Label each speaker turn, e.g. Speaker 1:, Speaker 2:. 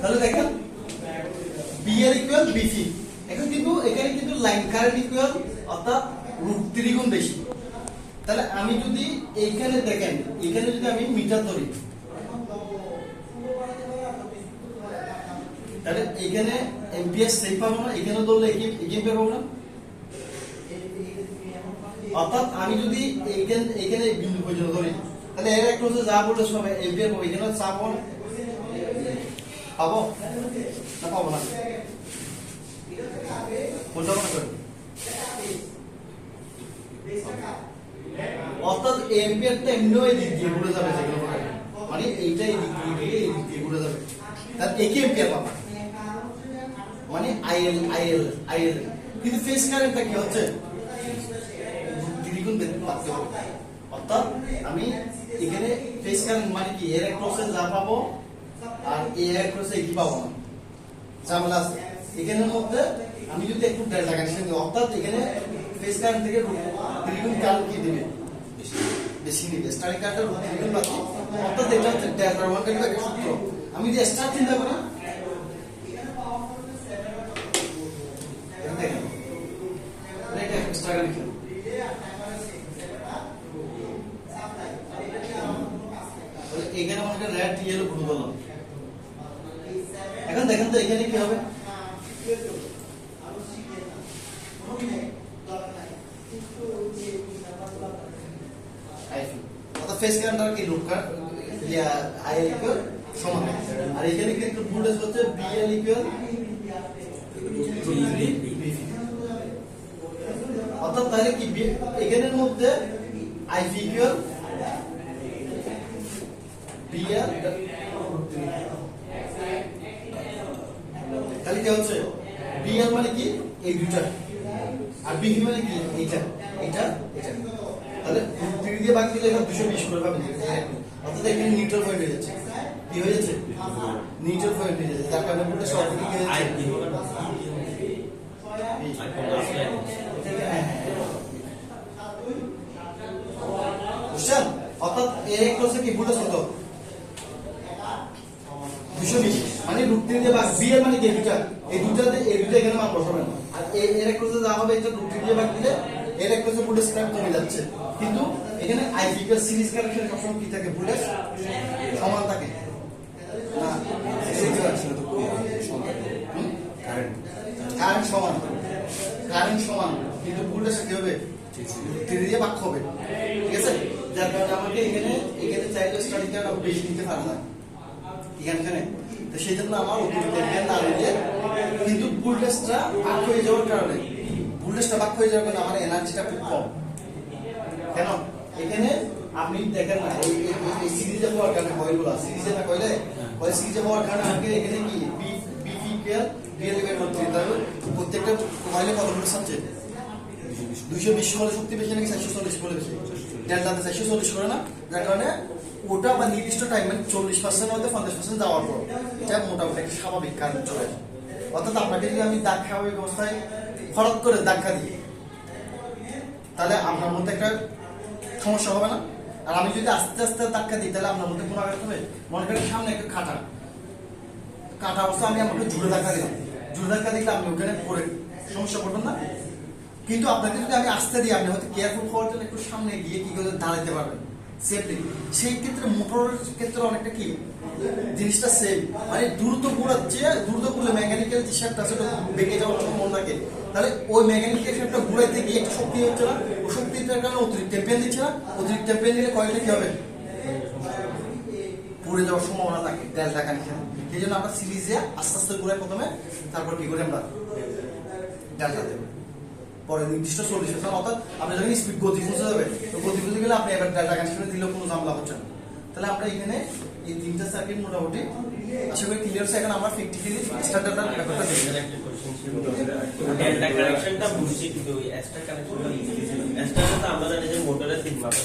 Speaker 1: তাহলে দেখেন বি এর ইকুয়াল বিসি এখন কিন্তু এখানে কিন্তু লাইন কারেন্ট ইকুয়াল অর্থাৎ রুট থ্রি গুণ বেশি। তাহলে আমি যদি এইখানে দেখেন, এখানে যদি আমি মিটার ধরি, তাহলে এখানে এমপিএস সেভ পাবো না, এখানে ধরলে এগিয়ে পাবো না। অর্থাৎ আমি যদি এইখান এখানে বিন্দু পর্যন্ত ধরি, তাহলে এর একটা হচ্ছে যা বললে সব এমপিআর পাবো এখানে চা পাবো না। পাবো না পাবো না। মনে এইটা এই দিক দিয়ে গিয়ে এই দিয়ে মানে কিন্তু ফেস কারেন্টটা কি হচ্ছে? দ্বিগুণ বেতন পাচ্ছে। আমি এখানে ফেস কারেন্ট মানে কি? এর এক ক্রসে যা পাবো আর এ এক ক্রসে কি পাবো না? ঝামেলা আছে। এখানের মধ্যে আমি যদি একটু ডেল্টা কানেকশন দিই অর্থাৎ এখানে ফেস কারেন্ট থেকে দ্বিগুণ কারেন্ট কি দিবে? বেশি নিবে স্টার্টিং কারেন্টের দ্বিগুণ বাকি? অর্থাৎ এটা হচ্ছে ডেল্টা ওয়ান কারেন্ট একটা সূত্র। আমি যদি স্টার চিন্তা করি? এটা দেখেন। এটা এখানে আমাকে রেড ইয়েলো বললাম এখন দেখেন তো এখানে কি হবে? ফেস কারেন্ট কি লুক ইয়া আই ইকুয়াল সমান। আর এখানে কিন্তু ভোল্টেজ হচ্ছে? বিএল ইকুয়াল অর্থাৎ তাহলে কি বি- এখানের মধ্যে আইভি ইকুয়াল বিএল তাহলে কি হচ্ছে? বিএল মানে কি? এই দুইটা। আর বিভি মানে কি? এইটা। এইটা এটা তাহলে থ্রি দিয়ে বাকি দিলে এখন দুশো বিশ করে পাবেন। অর্থাৎ এখানে নিউট্রাল পয়েন্ট হয়ে যাচ্ছে। কি হয়ে যাচ্ছে? নিউট্রাল পয়েন্ট হয়ে যাচ্ছে। যার কারণে বলতে সব দিকে বুঝছেন? অর্থাৎ এর এক ক্রসে কি? ভোল্টেজ কত দুশো বিশ। মানে রুট তিন দিয়ে ভাগ বি এর মানে কি দুটা এই দুটাতে এই দুটা এখানে মান বসাবেন আর এর এক ক্রসে যা হবে রুট তিন দিয়ে ভাগ দিলে এর এক টাইম কমে যাচ্ছে। কিন্তু এখানে আই বিকার সিরিজ কানেকশন সবসময় কি থাকে? ভোল্টেজ সমান থাকে। না কারেন্ট সমান কারেন্ট সমান। কিন্তু ভোল্টেজ কি হবে? তিন দিয়ে হবে। ঠিক আছে? যার কারণে আমাকে এখানে এখানে চাইলে স্টাডি কার্ড বেশি নিতে পারে না এখানে তো সেই জন্য আমার অতিরিক্ত না রইলে কিন্তু ভোল্টেজটা ভাগ হয়ে যাওয়ার কারণে ভোল্টেজটা ভাগ হয়ে যাওয়ার কারণে আমার এনার্জিটা খুব কম। কেন? এখানে আপনি দেখেন না, এই সিরিজে হওয়ার কারণে কয়েলগুলো সিরিজে না কইলে কয়েল সিরিজে হওয়ার কারণে আমাকে এখানে কি B B P care BL এর তাহলে প্রত্যেকটা কয়েলে কত ভোল্টেজ আছে দুইশো বিশ শক্তি বেশি নাকি চারশো চল্লিশ বলে বেশি? ডেল্টাতে চল্লিশ করে না। যার কারণে ওটা বা নির্দিষ্ট মানে চল্লিশ পার্সেন্ট মধ্যে পঞ্চাশ পার্সেন্ট যাওয়ার পর এটা মোটামুটি একটা স্বাভাবিক কারণ চলে অর্থাৎ আপনাকে যদি আমি দাগ স্বাভাবিক অবস্থায় হঠাৎ করে দিই, তাহলে আপনার মধ্যে একটা সমস্যা হবে না। আর আমি যদি আস্তে আস্তে ধাক্কা দিই, তাহলে আপনার মধ্যে কোনো আঘাত হবে। মনে করেন সামনে একটা কাটা। কাটা অবস্থা আমি আমাকে জুড়ে ধাক্কা দিলাম। জুড়ে ধাক্কা দিলে আপনি ওখানে পড়ে সমস্যা পড়বেন না। কিন্তু আপনাকে যদি আমি আসতে দিই, আপনি হয়তো কেয়ারফুল হওয়ার জন্য একটু সামনে গিয়ে কি করে দাঁড়াতে পারবেন? সেফলি সেই ক্ষেত্রে মোটরের ক্ষেত্রে অনেকটা কি? জিনিসটা সেম মানে দ্রুত ঘুরাচ্ছে, দ্রুত ঘুরলে মেকানিক্যাল যে শেপটা সেটা বেঁকে যাওয়ার সম্ভাবনা থাকে তাহলে ওই মেকানিক্যাল শেপটা ঘুরাইতে গিয়ে একটু শক্তি হচ্ছে না। ও শক্তিটার কারণে অতিরিক্ত টেম্পেন দিচ্ছে না। অতিরিক্ত টেম্পেন দিলে কয়েকটা কি হবে? পড়ে যাওয়ার সম্ভাবনা থাকে ডেল্টা কানেকশন সেই জন্য আমরা সিরিজে আস্তে আস্তে ঘুরে প্রথমে, তারপর কি করে আমরা? ডেল্টা দেবো পরে নির্দিষ্ট চল্লিশ অর্থাৎ আপনি যখন স্পিড গতি পৌঁছে যাবে, তো গতি পৌঁছে গেলে আপনি এবার ডেল্টা কানেকশনে দিলেও কোনো ঝামেলা হচ্ছে না। তাহলে আমরা এখানে এই তিনটা সার্কিট মোটামুটি আশা করি ক্লিয়ার এখন আমরা প্র্যাকটিক্যালি স্টার্টারটা ব্যাপারটা দেখি
Speaker 2: ডেল্টা কানেকশনটা বুঝছি কিন্তু ওই কানেকশনটা এক্সট্রা আমরা জানি যে মোটরের তিন মাপের।